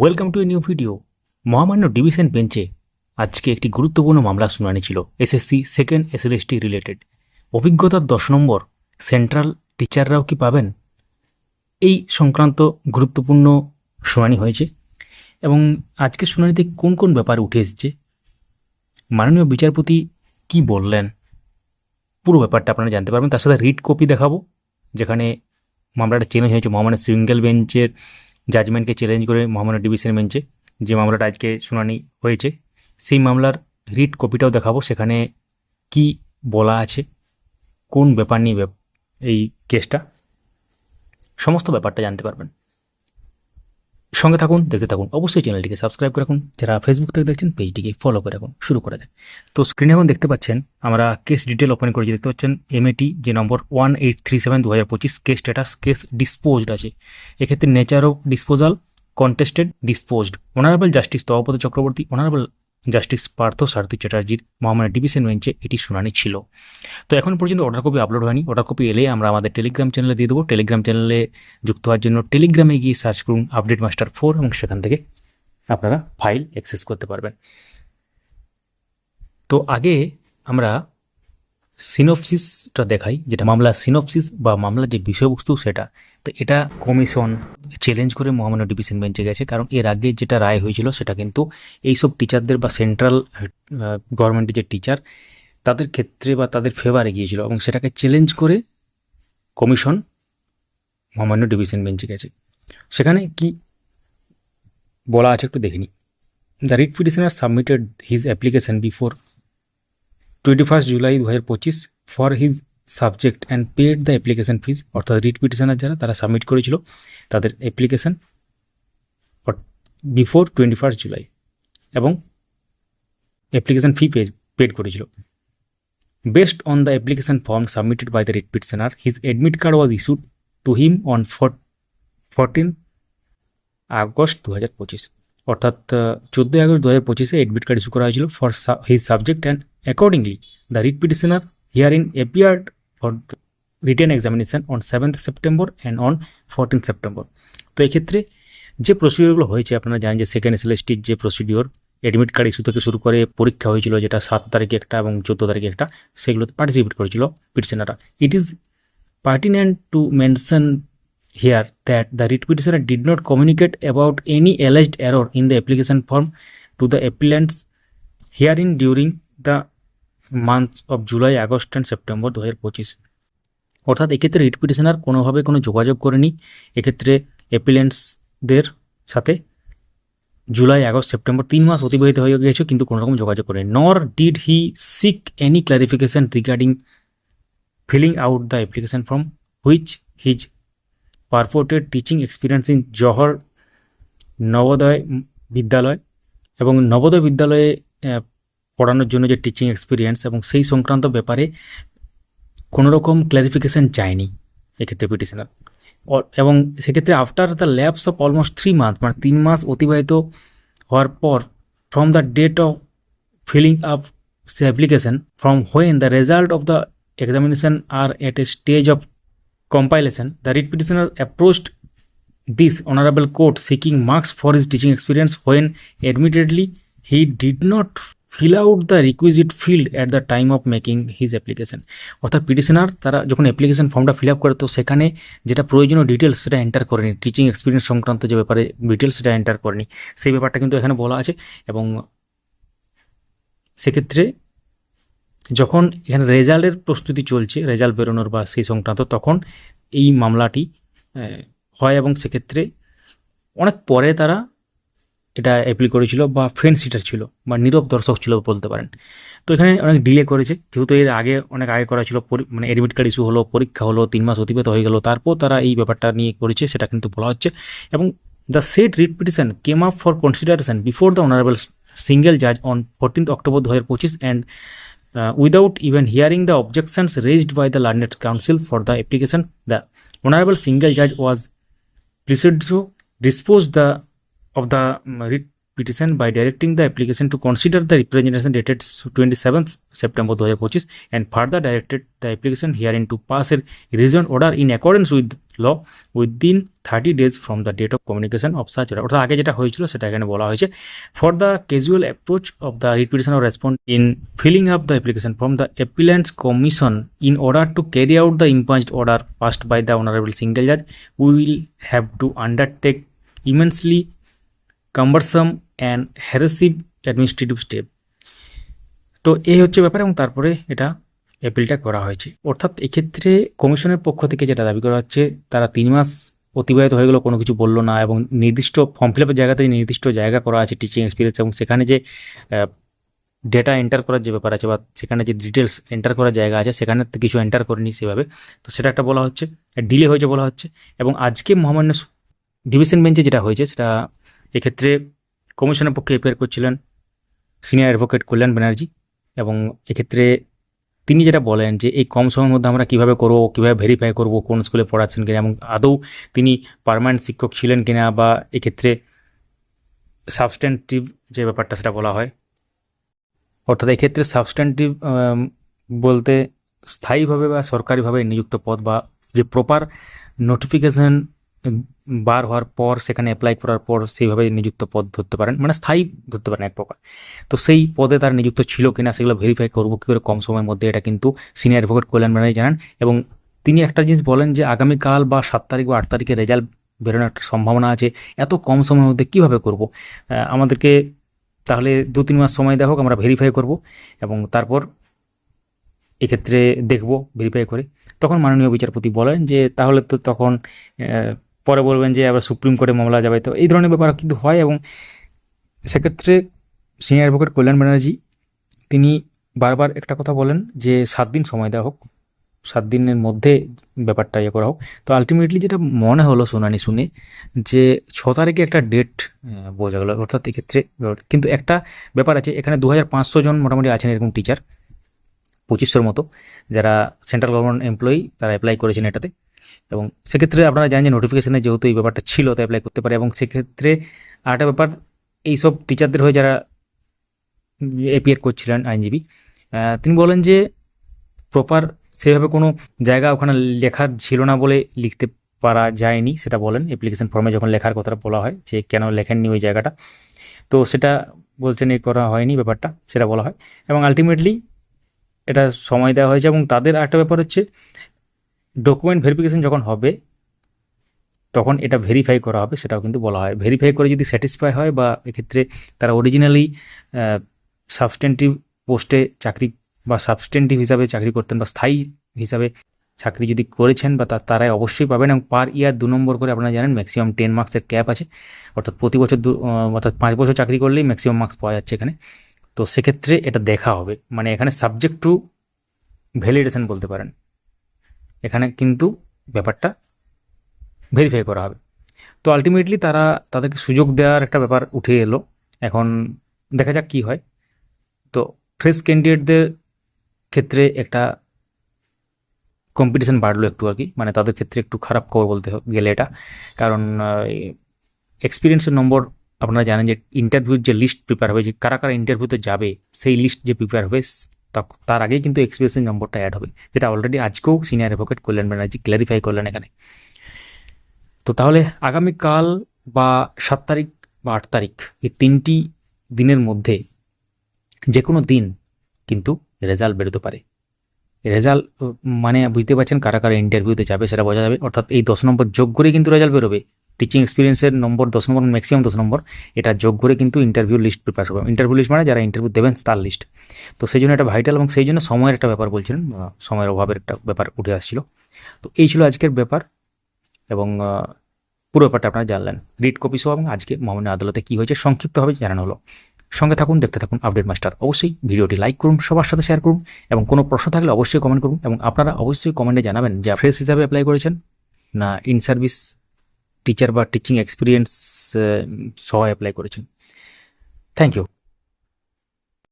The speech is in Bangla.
Welcome to a new video মহামান্য ডিভিশন বেঞ্চে আজকে একটি গুরুত্বপূর্ণ মামলা শুনানি ছিল এসএসসি সেকেন্ড এসএলএসটি রিলেটেড অভিজ্ঞতার দশ নম্বর সেন্ট্রাল টিচাররাও কি পাবেন? এই সংক্রান্ত গুরুত্বপূর্ণ শুনানি হয়েছে এবং আজকে শুনানিতে কোন কোন ব্যাপার উঠে এসেছে? মাননীয় বিচারপতি কি বললেন? পুরো ব্যাপারটা আপনারা জানতে পারবেন। তার সাথে রিড কপি দেখাবো, যেখানে মামলাটা চ্যালেঞ্জ হয়েছে মহামান্য সিঙ্গেল বেঞ্চের জাজমেন্টকে চ্যালেঞ্জ করে মহামান্য ডিভিশন বেঞ্চে যে মামলাটা আজকে শুনানি হয়েছে, সেই মামলার রিট কপিটাও দেখাবো, সেখানে কি বলা আছে, কোন ব্যাপার নিয়ে এই কেসটা সমস্ত ব্যাপারটা জানতে পারবেন। সঙ্গে থাকুন, দেখতে থাকুন। অবশ্যই চ্যানেলটিকে সাবস্ক্রাইব করে রাখুন। যারা ফেসবুক থেকে দেখছেন পেজটিকে ফলো করে রাখুন। শুরু করা যায় তো স্ক্রিনে এখন দেখতে পাচ্ছেন, আমরা কেস ডিটেল ওপেন করেছি। দেখতে পাচ্ছেন এমএটি যে number one eight three seven দু হাজার পঁচিশ কেস স্ট্যাটাস কেস ডিসপোজড আছে। এক্ষেত্রে nature of disposal contested disposed honourable justice তপপতি Chakraborty honourable justice Partha Sarathi চ্যাটার্জির মহামান্য ডিভিশন বেঞ্চে এটি শুনানি ছিল। তো এখন পর্যন্ত অর্ডার কপি আপলোড হয়নি। অর্ডার কপি এলে আমরা আমাদের টেলিগ্রাম চ্যানেলে দিয়ে দেবো। টেলিগ্রাম চ্যানেলে যুক্ত হওয়ার জন্য টেলিগ্রামে গিয়ে সার্চ করুন আপডেট মাস্টার ফোর এবং সেখান থেকে আপনারা ফাইল অ্যাক্সেস করতে পারবেন। তো আগে আমরা সিনপসিসটা দেখাই, যেটা মামলার সিনপসিস বা মামলার যে বিষয়বস্তু সেটা। তো এটা কমিশন চ্যালেঞ্জ করে মহামান্য ডিভিশন বেঞ্চে গেছে। কারণ এর আগে যেটা রায় হয়েছিল সেটা কিন্তু এইসব টিচারদের বা সেন্ট্রাল গভর্নমেন্টের যে টিচার তাদের ক্ষেত্রে বা তাদের ফেভারে গিয়েছিল এবং সেটাকে চ্যালেঞ্জ করে কমিশন মহামান্য ডিভিশন বেঞ্চে গেছে। সেখানে কি বলা আছে একটু দেখিনি the writ petitioner submitted his application before twenty first July দু হাজার পঁচিশ for his subject and paid the application fees অর্থাৎ রিট পিটিশনার যারা, তারা সাবমিট করেছিল তাদের application before twenty first July এবং অ্যাপ্লিকেশান ফি পে পেড করেছিল। Based on the application form submitted by the writ petitioner his admit card was issued to him on fourteen August দু হাজার পঁচিশ অর্থাৎ চোদ্দোই আগস্ট দু হাজার পঁচিশে অ্যাডমিট কার্ড ইস্যু করা হয়েছিল for his subject and accordingly the writ petitioner herein appeared for written examination on seventh September and on fourteen September তো এক্ষেত্রে যে প্রসিডিওরগুলো হয়েছে, আপনারা জানেন যে সেকেন্ড এসএলএসটির যে প্রসিডিওর অ্যাডমিট কার্ড ইস্যু থেকে শুরু করে পরীক্ষা হয়েছিল, যেটা সাত তারিখে একটা এবং চোদ্দ তারিখে একটা, সেগুলোতে পার্টিসিপেট করেছিল পিটিশনাররা it is pertinent to mention here that the writ petitioner did not communicate about any alleged error in the application form to the applicants herein during the months of July August and September দু হাজার পঁচিশ অর্থাৎ এক্ষেত্রে রিট পিটিশনার কোনোভাবে কোনো যোগাযোগ করেনি। এক্ষেত্রে অ্যাপিলেন্টসদের সাথে জুলাই আগস্ট সেপ্টেম্বর তিন মাস অতিবাহিত হয়ে গিয়েছে কিন্তু কোনো রকম যোগাযোগ করেনি। Nor did he seek any clarification regarding filling out the application form which his purported teaching experience in Jawahar Navodaya Vidyalaya এবং নবোদয় বিদ্যালয়ে পড়ানোর জন্য যে টিচিং এক্সপিরিয়েন্স এবং সেই সংক্রান্ত ব্যাপারে কোনোরকম ক্লারিফিকেশান চায়নি এক্ষেত্রে পিটিশনার এবং সেক্ষেত্রে after the lapse of almost three month মানে তিন মাস অতিবাহিত হওয়ার পর from the date of filling up the application from when the result of the examination are at a stage of compilation the writ petitioner approached this honourable court seeking marks for his teaching experience when admittedly he did not fill out the requisite field at the time of making his application. অর্থাৎ পিটিশনার তারা যখন অ্যাপ্লিকেশান ফর্মটা ফিল আপ করে, তো সেখানে যেটা প্রয়োজনীয় ডিটেলস সেটা এন্টার করেনি। টিচিং এক্সপিরিয়েন্স সংক্রান্ত যে ব্যাপারে ডিটেলস সেটা এন্টার করেনি। সেই ব্যাপারটা কিন্তু এখানে বলা আছে এবং সেক্ষেত্রে যখন এখানে রেজাল্টের প্রস্তুতি চলছে রেজাল্ট বেরোনোর বা সেই সংক্রান্ত, তখন এই মামলাটি হয় এবং সেক্ষেত্রে অনেক পরে তারা এটা অ্যাপিল করেছিল বা ফ্রেন্ড সিটার ছিল বা নীরব দর্শক ছিল বলতে পারেন। তো এখানে অনেক ডিলে করেছে, যেহেতু এর আগে অনেক আগে করা ছিল মানে অ্যাডমিট কার্ড ইস্যু হলো, পরীক্ষা হলো, তিন মাস অতিবাহিত হয়ে গেল, তারপর তারা এই ব্যাপারটা নিয়ে করেছে, সেটা কিন্তু বলা হচ্ছে। এবং the said writ petition came up for consideration before the honourable single জাজ অন ফোরটিন্থ অক্টোবর দু হাজার পঁচিশ and without even hearing the objections raised by the the counsel for the application the the single জাজ was was dispose the of the um, writ petition by directing the application to consider the representation dated 27th September 2025 and further directed the application herein to pass a revision order in accordance with law within 30 days from the date of communication of such order অর্থাৎ আগে যেটা হয়েছিল সেটা এখানে বলা হয়েছে for the casual approach of the read petition or response in filling up the application from the appellant's commission in order to carry out the impunged order passed by the honorable single judge we will have to undertake and হ্যারেসিভ administrative step তো এই হচ্ছে ব্যাপার এবং তারপরে এটা অ্যাপিলটা করা হয়েছে। অর্থাৎ এক্ষেত্রে কমিশনের পক্ষ থেকে যেটা দাবি করা হচ্ছে, তারা তিন মাস অতিবাহিত হয়ে গেলো, কোনো কিছু বলল না এবং নির্দিষ্ট ফর্ম ফিল আপের জায়গাতে নির্দিষ্ট জায়গা করা আছে টিচিং এক্সপিরিয়েন্স এবং সেখানে যে ডেটা এন্টার করার যে ব্যাপার আছে বা সেখানে যে ডিটেলস এন্টার করার জায়গা আছে, সেখানে কিছু এন্টার করেনি সেভাবে। তো সেটা একটা বলা হচ্ছে ডিলে হয়েছে বলা হচ্ছে এবং আজকে মহামান্য ডিভিশন বেঞ্চে যেটা হয়েছে, সেটা এক্ষেত্রে কমিশনের পক্ষে এপিয়ার করছিলেন সিনিয়র অ্যাডভোকেট কল্যাণ ব্যানার্জি এবং এক্ষেত্রে তিনি যেটা বলেন যে এই কম সময়ের মধ্যে আমরা কীভাবে করব, কীভাবে ভেরিফাই করব, কোন স্কুলে পড়াচ্ছেন কিনা এবং আদৌ তিনি পার্মানেন্ট শিক্ষক ছিলেন কিনা বা এক্ষেত্রে সাবস্ট্যান্টিভ যে ব্যাপারটা সেটা বলা হয়। অর্থাৎ এক্ষেত্রে সাবস্ট্যান্টিভ বলতে স্থায়ীভাবে বা সরকারিভাবে নিযুক্ত পদ বা যে প্রপার নোটিফিকেশন বার হওয়ার পর, সেখানে অ্যাপ্লাই করার পর সেইভাবে নিযুক্ত পদ ধরতে পারেন মানে স্থায়ী ধরতে পারেন এক প্রকার। তো সেই পদে তার নিযুক্ত ছিল কিনা সেগুলো ভেরিফাই করব, কী করে কম সময়ের মধ্যে এটা কিন্তু সিনিয়র অ্যাডভোকেট কল্যাণ ব্যানার্জি জানান। এবং তিনি একটা জিনিস বলেন যে, আগামীকাল বা সাত তারিখ বা আট তারিখে রেজাল্ট বেরোনোর একটা সম্ভাবনা আছে। এত কম সময়ের মধ্যে কীভাবে করব? আমাদেরকে তাহলে দু তিন মাস সময় দেওয়া হোক, আমরা ভেরিফাই করব এবং তারপর এক্ষেত্রে দেখব ভেরিফাই করে। তখন মাননীয় বিচারপতি বলেন যে, তাহলে তো তখন পরে বলবেন যে আবার সুপ্রিম কোর্টে মামলা যাবে। তো এই ধরনের ব্যাপার কিন্তু হয় এবং সেক্ষেত্রে সিনিয়র অ্যাডভোকেট কল্যাণ ব্যানার্জি, তিনি বারবার একটা কথা বলেন যে সাত দিন সময় দেওয়া হোক, সাত দিনের মধ্যে ব্যাপারটা ইয়ে করা হোক। তো আলটিমেটলি যেটা মনে হলো শুনানি শুনে যে ছ তারিখে একটা ডেট বোঝা গেলো। অর্থাৎ এক্ষেত্রে, কিন্তু একটা ব্যাপার আছে, এখানে দু হাজার পাঁচশো জন মোটামুটি আছেন এরকম টিচার পঁচিশশোর মতো। যারা সেন্ট্রাল গভর্নমেন্ট এমপ্লয়ি তারা অ্যাপ্লাই করেছেন এটাতে। এবং সেক্ষেত্রে আপনারা জানেন যে নোটিফিকেশানে যেহেতু এই ব্যাপারটা ছিল, তাই অ্যাপ্লাই করতে পারে। এবং সেক্ষেত্রে আরেকটা ব্যাপার, এইসব টিচারদের হয়ে যারা এপিয়ার করছিলেন, আইনজীবী তিনি বলেন যে প্রপার সেভাবে কোনো জায়গা ওখানে লেখার ছিল না বলে লিখতে পারা যায়নি, সেটা বলেন। অ্যাপ্লিকেশন ফর্মে যখন লেখার কথাটা বলা হয়, যে কেন লেখেননি ওই জায়গাটা, তো সেটা বলছেন এই করা হয়নি ব্যাপারটা, সেটা বলা হয়। এবং আলটিমেটলি এটা সময় দেওয়া হয়েছে এবং তাদের আরেকটা ব্যাপার হচ্ছে ডকুমেন্ট ভেরিফিকেশন যখন হবে, তখন এটা ভেরিফাই করা হবে, সেটাও কিন্তু বলা হয়। ভেরিফাই করে যদি স্যাটিসফাই হয় বা এক্ষেত্রে তারা অরিজিনালি সাবস্টেন্টিভ পোস্টে চাকরি বা সাবস্টেন্টিভ হিসাবে চাকরি করতেন বা স্থায়ী হিসাবে চাকরি যদি করেছেন বা তারাই অবশ্যই পাবেন এবং পার ইয়ার দু নম্বর করে আপনারা জানেন ম্যাক্সিমাম টেন মার্কসের ক্যাপ আছে। অর্থাৎ প্রতি বছর দু অর্থাৎ পাঁচ বছর চাকরি করলেই ম্যাক্সিমাম মার্কস পাওয়া যাচ্ছে এখানে। তো সেক্ষেত্রে এটা দেখা হবে। মানে এখানে সাবজেক্ট টু ভ্যালিডেশন বলতে পারেন। এখানে কিন্তু ব্যাপারটা ভেরিফাই করা হবে। তো আলটিমেটলি তারা তাদেরকে সুযোগ দেওয়ার একটা ব্যাপার উঠে এলো। এখন দেখা যাক কী হয়। তো ফ্রেশ ক্যান্ডিডেটদের ক্ষেত্রে একটা কম্পিটিশান বাড়লো একটু আর কি। মানে তাদের ক্ষেত্রে একটু খারাপ খবর বলতে গেলে এটা। কারণ এক্সপিরিয়েন্সের নম্বর আপনারা জানেন যে ইন্টারভিউর যে লিস্ট প্রিপেয়ার হবে, যে কারা কারা ইন্টারভিউতে যাবে, সেই লিস্ট যে প্রিপেয়ার হবে তার আগেই কিন্তু এক্সপিরিয়েন্সের নম্বরটা অ্যাড হবে, যেটা অলরেডি আজকেও senior advocate Kalyan Banerjee clarify করলেন এখানে। তো তাহলে আগামীকাল বা সাত তারিখ বা আট তারিখ, এই তিনটি দিনের মধ্যে যে কোনো দিন কিন্তু রেজাল্ট বেরোতে পারে। রেজাল্ট মানে বুঝতে পারছেন কারা কারা ইন্টারভিউতে যাবে সেটা বোঝা যাবে, অর্থাৎ এই দশ নম্বর যোগ করে কিন্তু রেজাল্ট বেরোবে। টিচিং এক্সপিরিয়েন্সের নম্বর, দশ নম্বর ম্যাক্সিমাম দশ নম্বর, এটা যোগ করে কিন্তু ইন্টারভিউ লিস্ট প্রিপেয়ার করবে। ইন্টারভিউ লিস্ট মানে যারা ইন্টারভিউ দেবেন তার লিস্ট তো সেই জন্য এটা ভাইটাল এবং সেই জন্য সময়ের একটা ব্যাপার বলছিলেন সময়ের অভাবের একটা ব্যাপার উঠে আসছিল। তো এই ছিল আজকের ব্যাপার এবং পুরো ব্যাপারটা আপনারা জানলেন। রিড কপি সহ এবং আজকে মামনি আদালতে কী হয়েছে সংক্ষিপ্তভাবে জানানো হলো। সঙ্গে থাকুন, দেখতে থাকুন আপডেট মাস্টার অবশ্যই ভিডিওটি লাইক করুন, সবার সাথে শেয়ার করুন এবং কোনো প্রশ্ন থাকলে অবশ্যই কমেন্ট করুন এবং আপনারা অবশ্যই কমেন্টে জানাবেন যে ফ্রেশ হিসাবে অ্যাপ্লাই করেছেন না ইন সার্ভিস টিচার বা টিচিং এক্সপিরিয়েন্স সহ অ্যাপ্লাই করেছেন। Thank you